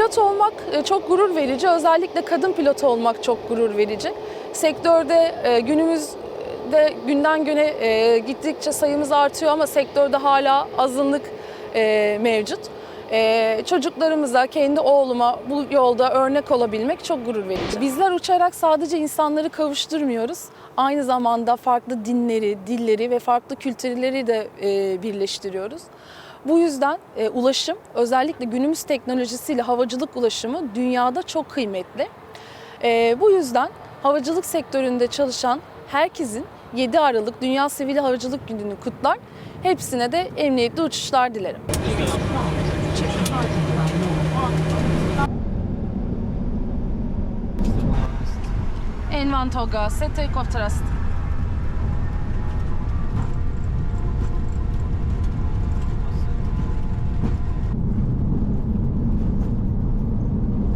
Pilot olmak e, çok gurur verici. Özellikle kadın pilot olmak çok gurur verici. Sektörde e, günümüzde günden güne e, gittikçe sayımız artıyor ama sektörde hala azınlık mevcut. E, çocuklarımıza, kendi oğluma bu yolda örnek olabilmek çok gurur verici. Bizler uçarak sadece insanları kavuşturmuyoruz. Aynı zamanda farklı dinleri, dilleri ve farklı kültürleri de e, birleştiriyoruz. Bu yüzden e, ulaşım özellikle günümüz teknolojisiyle havacılık ulaşımı dünyada çok kıymetli. E, bu yüzden havacılık sektöründe çalışan herkesin 7 Aralık Dünya Sivil Havacılık Günü'nü kutlar. Hepsine de emniyetli uçuşlar dilerim. En van tåget. Sett take off trust.